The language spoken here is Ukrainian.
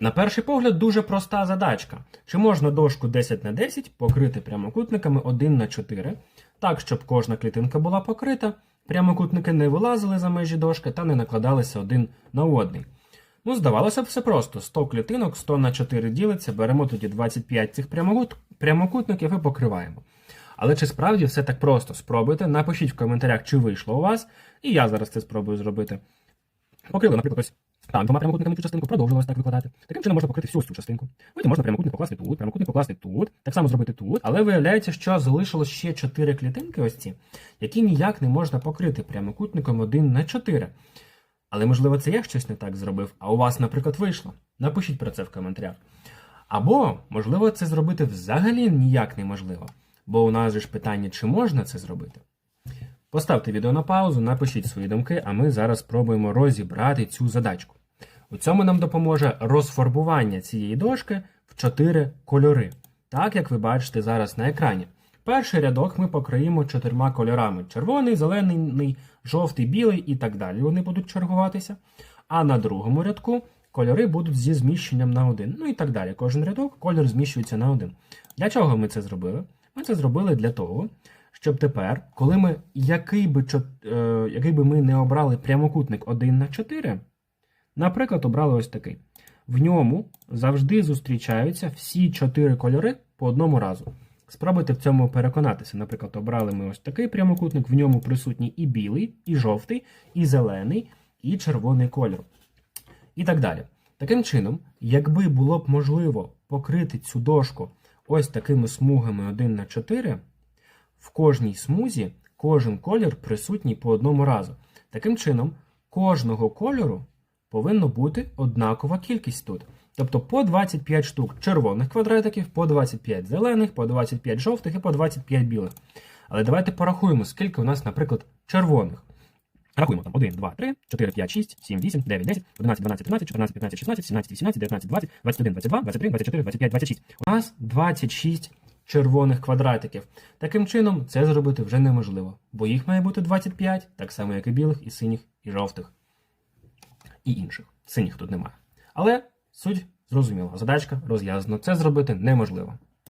На перший погляд, дуже проста задачка. Чи можна дошку 10 на 10 покрити прямокутниками 1 на 4, так, щоб кожна клітинка була покрита, прямокутники не вилазили за межі дошки та не накладалися один на одний. Ну, здавалося б, все просто. 100 клітинок, 100 на 4 ділиться, беремо тоді 25 цих прямокут... прямокутників і покриваємо. Але чи справді все так просто? Спробуйте, напишіть в коментарях, чи вийшло у вас, і я зараз це спробую зробити. Покрили, наприклад, ось там двома прямокутниками цю частинку, продовжили ось так викладати. Таким чином можна покрити всю цю частинку. Потім можна прямокутник покласти тут, прямокутник покласти тут, так само зробити тут. Але виявляється, що залишилось ще 4 клітинки, ось ці, які ніяк не можна покрити прямокутником 1 на 4. Але можливо це я щось не так зробив, а у вас, наприклад, вийшло. Напишіть про це в коментарях. Або, можливо, це зробити взагалі ніяк неможливо. Бо у нас же ж питання, чи можна це зробити. Поставте відео на паузу, напишіть свої думки, а ми зараз спробуємо розібрати цю задачку. У цьому нам допоможе розфарбування цієї дошки в чотири кольори, так як ви бачите зараз на екрані. Перший рядок ми покриємо чотирма кольорами: червоний, зелений, жовтий, білий і так далі. Вони будуть чергуватися. А на другому рядку кольори будуть зі зміщенням на один. Ну і так далі. Кожен рядок кольор зміщується на один. Для чого ми це зробили? Ми це зробили для того, щоб тепер, коли ми який би, е, який би ми не обрали прямокутник 1 на 4, наприклад, обрали ось такий. В ньому завжди зустрічаються всі чотири кольори по одному разу. Спробуйте в цьому переконатися. Наприклад, обрали ми ось такий прямокутник, в ньому присутній і білий, і жовтий, і зелений, і червоний кольор. І так далі. Таким чином, якби було б можливо покрити цю дошку ось такими смугами 1 на 4, в кожній смузі кожен колір присутній по одному разу. Таким чином, кожного кольору повинна бути однакова кількість тут. Тобто по 25 штук червоних квадратиків, по 25 зелених, по 25 жовтих і по 25 білих. Але давайте порахуємо, скільки у нас, наприклад, червоних. Рахуємо там 1, 2, 3, 4, 5, 6, 7, 8, 9, 10, 11, 12, 13, 14, 15, 16, 17, 18, 19, 20, 21, 22, 23, 24, 25, 26. У нас 26 червоних квадратиків. Таким чином, це зробити вже неможливо, бо їх має бути 25, так само, як і білих, і синіх, і жовтих, і інших. Синіх тут немає. Але суть зрозуміла. Задачка розв'язана. Це зробити неможливо.